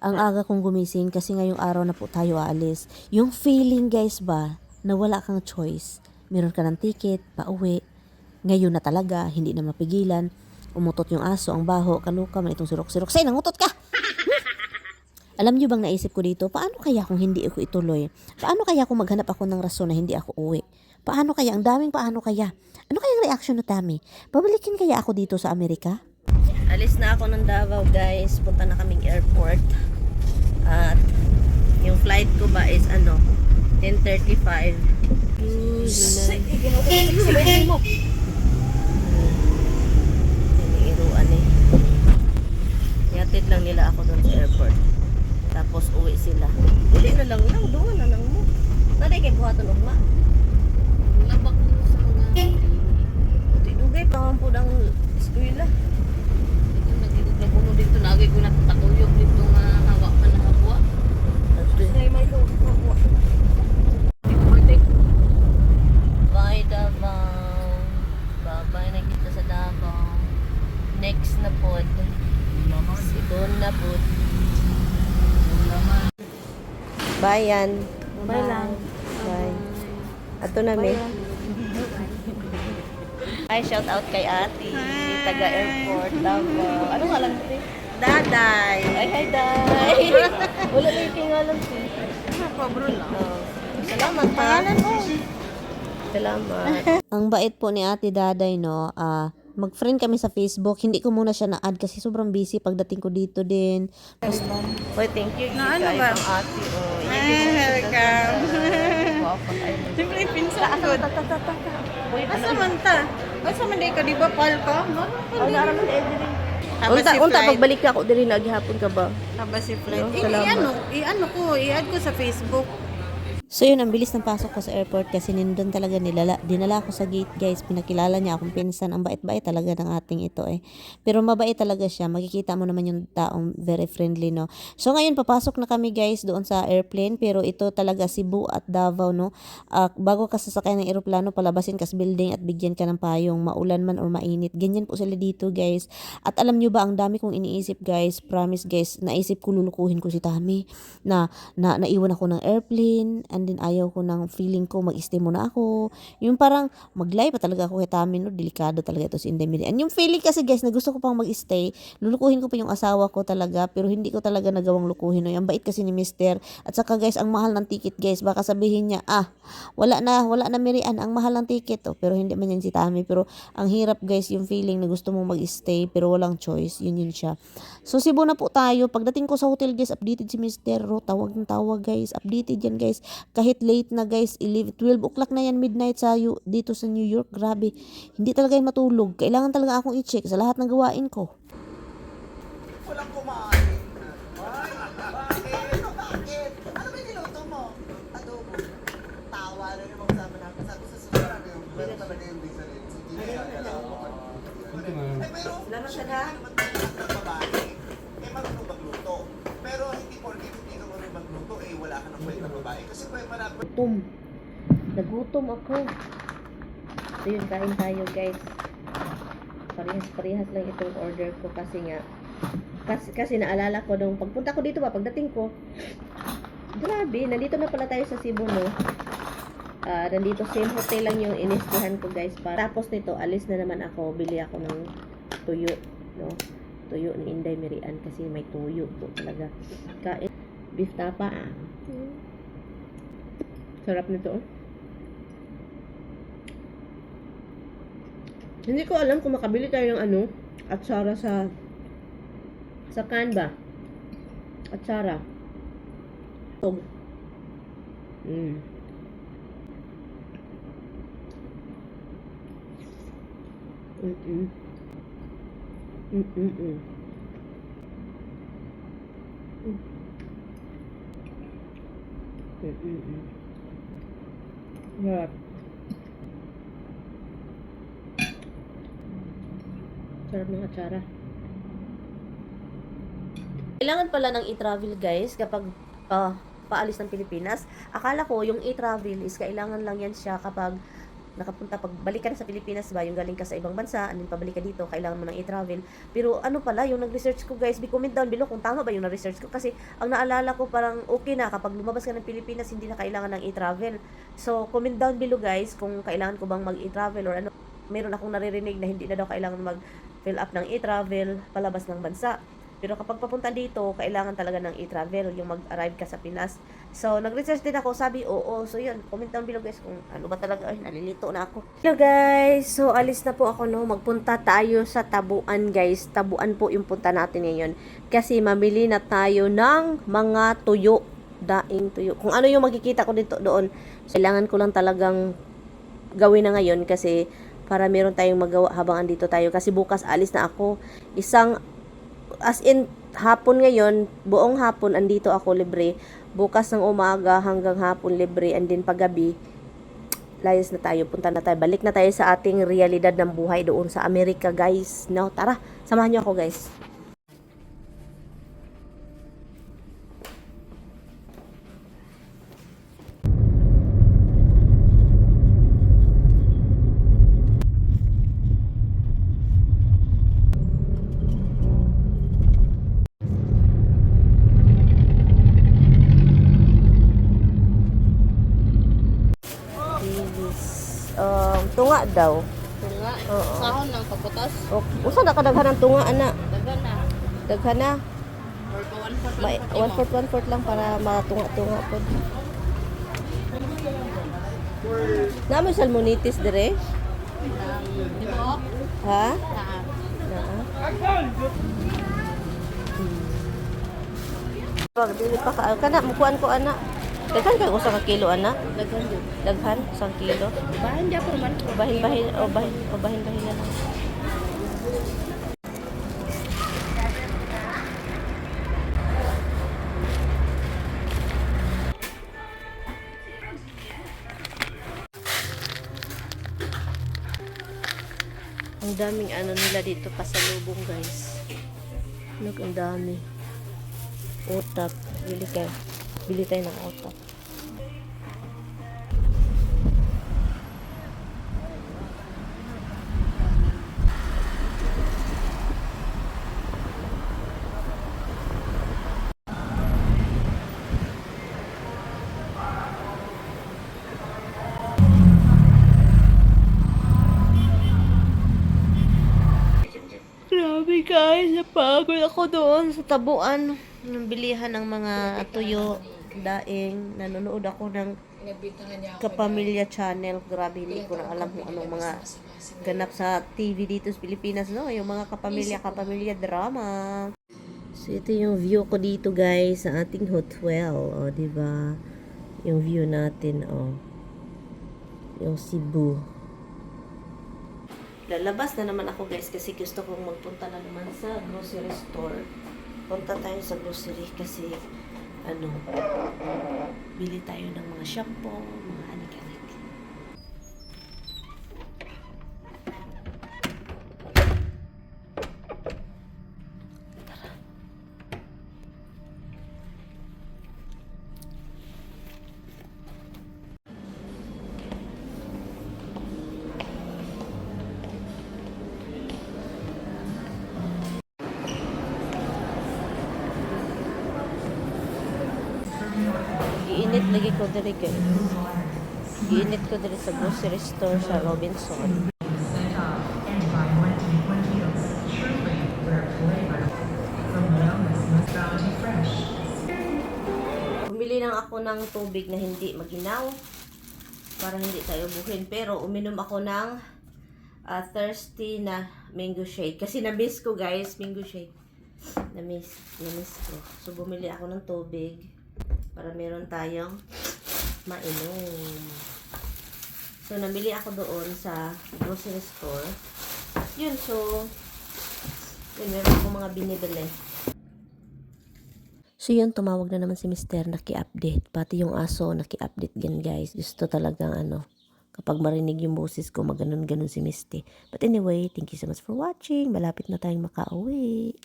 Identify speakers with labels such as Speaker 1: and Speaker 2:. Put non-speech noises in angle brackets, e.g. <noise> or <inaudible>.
Speaker 1: ang aga kong gumising kasi ngayong araw na po tayo aalis. Yung feeling guys ba, na wala kang choice. Meron ka ng ticket, pauwi. Ngayon na talaga, hindi na mapigilan. Umutot yung aso, ang baho, kaluka, man itong sirok-sirok. Say, nangutot ka! <laughs> Alam niyo bang naisip ko dito, paano kaya kung hindi ako ituloy? Paano kaya kung maghanap ako ng rason na hindi ako uwi? Paano kaya? Ang daming paano kaya? Ano kaya ang reaction na Tami? Babalikin kaya ako dito sa Amerika? Alis na ako ng Davao guys. Punta na kaming airport. At yung flight ko ba is ano, 10.35. Iniiruan eh. Yatid lang nila ako doon sa airport. Tapos uwi sila. Uli na lang lang, doon na lang mo. Naday kay buhaton ugma.
Speaker 2: Labak mo sa mga
Speaker 1: Di dugay pa man pud ang eskwela.
Speaker 2: Ito nagigog na puno dito. Nagay ko na takuyok dito nga hawa pa na habwa.
Speaker 1: Bye Davao. Bye-bye na kita sa Davao. Next na pod. Pod. Bye yan.
Speaker 2: Bye lang.
Speaker 1: Bye. Ato na mi. Hi, shout out kay ate. Taga airport, Davao. Ano nga lang ito? Daday. Ay, hi, Day. <laughs> Wala na yung tingalan ko.
Speaker 2: Pabro lang.
Speaker 1: Oh. Salamat ha. Salamat. <laughs> Ang bait po ni Ate Daday, no, ah, mag-friend kami sa Facebook. Hindi ko muna siya na-add kasi sobrang busy pagdating ko dito din. Hoy, thank you.
Speaker 2: Na ano ba?
Speaker 1: Ate, oh.
Speaker 2: Ay, welcome. Siyempre, pinsan ko. Asa man ta? Asa man ka, di ba, pal ka?
Speaker 1: Oh, eh, diri.
Speaker 2: Haba
Speaker 1: Unta,
Speaker 2: si
Speaker 1: unta, pagbalik ka ako diri naghihapon ka ba?
Speaker 2: Haba si flight. Eh, i-ano, i-ano ko, i-add ko sa Facebook.
Speaker 1: So yun, ang bilis ng pasok ko sa airport kasi nindun talaga nilala, dinala ako sa gate guys, pinakilala niya akong pinsan, ang bait-bait talaga ng ating ito eh. Pero mabait talaga siya, makikita mo naman yung taong very friendly no. So ngayon, papasok na kami guys doon sa airplane, pero ito talaga Cebu at Davao no. Ah, bago ka sasakay ng eroplano, palabasin ka sa building at bigyan ka ng payong, maulan man or mainit. Ganyan po sila dito guys. At alam nyo ba, ang dami kong iniisip guys, promise guys, naisip ko lulukuhin ko si Tami na, na naiwan ako ng airplane and then ayaw ko ng feeling ko mag-stay muna ako. Yung parang mag-lie pa talaga ako kay Tami no, delikado talaga ito si Inday Miriam. Yung feeling kasi guys na gusto ko pang mag-stay, lulukuhin ko pa yung asawa ko talaga pero hindi ko talaga nagawang lukuhin no. Yung bait kasi ni Mister at saka guys ang mahal ng ticket guys baka sabihin niya ah wala na wala na Miriam ang mahal ng ticket oh. pero hindi man yan si Tami pero ang hirap guys yung feeling na gusto mong mag-stay pero walang choice yun yun siya. So Cebu na po tayo. Pagdating ko sa hotel guys, updated si Mr. Ro. Tawag ng tawag guys. Updated yan guys. Kahit late na guys, 11, 12 o'clock na yan midnight sa yu- dito sa New York. Grabe. Hindi talaga yan matulog. Kailangan talaga akong i-check sa lahat ng gawain ko.
Speaker 3: Walang kumain. Ay, bakit? Bakit? Ano ba niluto mo? Adobo. Tawa na yung mga sama namin. Sabi sa susunod yung meron talaga yung bisa rin. Si Gigi gagalaw mo. Eh, pero,
Speaker 1: Salamat ka na.
Speaker 3: naman tayo ng babae. Eh, marunong magluto. Pero hindi porket hindi ka marunong magluto, eh, wala ka ng kwenta babae. Kasi pwede marami.
Speaker 1: Gutom. Nagutom ako. So yun, kain tayo guys. Parehas-parehas lang itong order ko kasi nga kasi, kasi naalala ko nung pagpunta ko dito ba, pagdating ko, grabe, nandito na pala tayo sa Cebu, no? Ah, nandito same hotel lang yung inistihan ko guys. Pa. Tapos nito, alis na naman ako, bili ako ng tuyo, no? Tuyo ni Inday Mirian kasi may tuyo po talaga. Kain, beef tapa, ah. Sarap nito, oh. Hindi ko alam kung makabili tayo ng ano, atsara sa sa Canva. Atsara. Tog. Mm. Mm-mm. Mm-mm-mm. Mm. Mm-mm-mm. Sarap. Sarap ng atsara. Kailangan pala ng e-travel guys kapag pa, paalis ng Pilipinas. Akala ko yung e-travel is kailangan lang yan siya kapag
Speaker 4: nakapunta, pag balik ka na sa Pilipinas ba, yung galing ka sa ibang bansa, and then pabalik ka dito, kailangan mo nang i-travel. Pero ano pala, yung nag-research ko guys, comment down below kung tama ba yung na-research ko. Kasi ang naalala ko parang okay na, kapag lumabas ka ng Pilipinas, hindi na kailangan ng i-travel. So, comment down below guys kung kailangan ko bang mag-i-travel or ano. Meron akong naririnig na hindi na daw kailangan mag-fill up ng e-travel palabas ng bansa. Pero kapag papunta dito, kailangan talaga ng e-travel, yung mag-arrive ka sa Pinas. So, nag-research din ako, sabi, oo. So, yun, comment down below guys kung ano ba talaga. Ay, nalilito na ako. Hello guys! So, alis na po ako, no. Magpunta tayo sa Tabuan, guys. Tabuan po yung punta natin ngayon. Kasi mamili na tayo ng mga tuyo. Daing tuyo. Kung ano yung makikita ko dito doon. So, kailangan ko lang talagang gawin na ngayon kasi para meron tayong magawa habang andito tayo. Kasi bukas alis na ako. Isang as in hapon ngayon, buong hapon andito ako libre. Bukas ng umaga hanggang hapon libre and then paggabi layas na tayo, punta na tayo. Balik na tayo sa ating realidad ng buhay doon sa Amerika, guys. No, tara, samahan niyo ako, guys. Bilis. Um, tunga daw.
Speaker 2: Tunga.
Speaker 4: Oo.
Speaker 2: Sahon ng pagbutas.
Speaker 4: O, usa na kadaghan ng tunga, ana.
Speaker 2: Dagan na.
Speaker 4: Daghan na.
Speaker 2: One fourth,
Speaker 4: May,
Speaker 2: one fourth,
Speaker 4: lang para matunga-tunga po. Namoy salmonitis dire?
Speaker 2: Um?
Speaker 4: Ha?
Speaker 2: Naa.
Speaker 4: Naa. Pag dili pa ka kana mukuan ko ana. Daghan kay usa ka kilo ana.
Speaker 2: Dagan yun.
Speaker 4: Daghan usang kilo.
Speaker 2: Bahan di ako man.
Speaker 4: Bahin-bahin o bahin o bahin-bahin na lang. Ang daming ano nila dito pa sa lubong guys. Look, ang dami. Utap. Bili kayo. Bili tayo ng utap. Grabe guys, napagod ako doon sa tabuan ng bilihan ng mga tuyo, daing, nanonood ako ng Kapamilya Channel. Grabe, hindi ko na alam kung anong mga ganap sa TV dito sa Pilipinas, no? Yung mga kapamilya, kapamilya drama. So, ito yung view ko dito, guys, sa ating hotel. O, di ba? Yung view natin, o. Yung Cebu. Lalabas na naman ako guys kasi gusto kong magpunta na naman sa grocery store. Punta tayo sa grocery kasi ano, bili tayo ng mga shampoo, mga lagi ko diri guys. Iinit ko diri sa grocery store sa Robinson. Bumili lang ako ng tubig na hindi maginaw para hindi tayo buhin. Pero uminom ako ng ah, thirsty na mango shake. Kasi na-miss ko guys, mango shake. Na-miss, na-miss ko. So bumili ako ng tubig para meron tayong mainom. So, nabili ako doon sa grocery store. Yun, so, yun, meron akong mga binibili. So, yun, tumawag na naman si Mister, naki-update. Pati yung aso, naki-update din, guys. Gusto talagang, ano, kapag marinig yung boses ko, maganon-ganon si Misty. But anyway, thank you so much for watching. Malapit na tayong makauwi.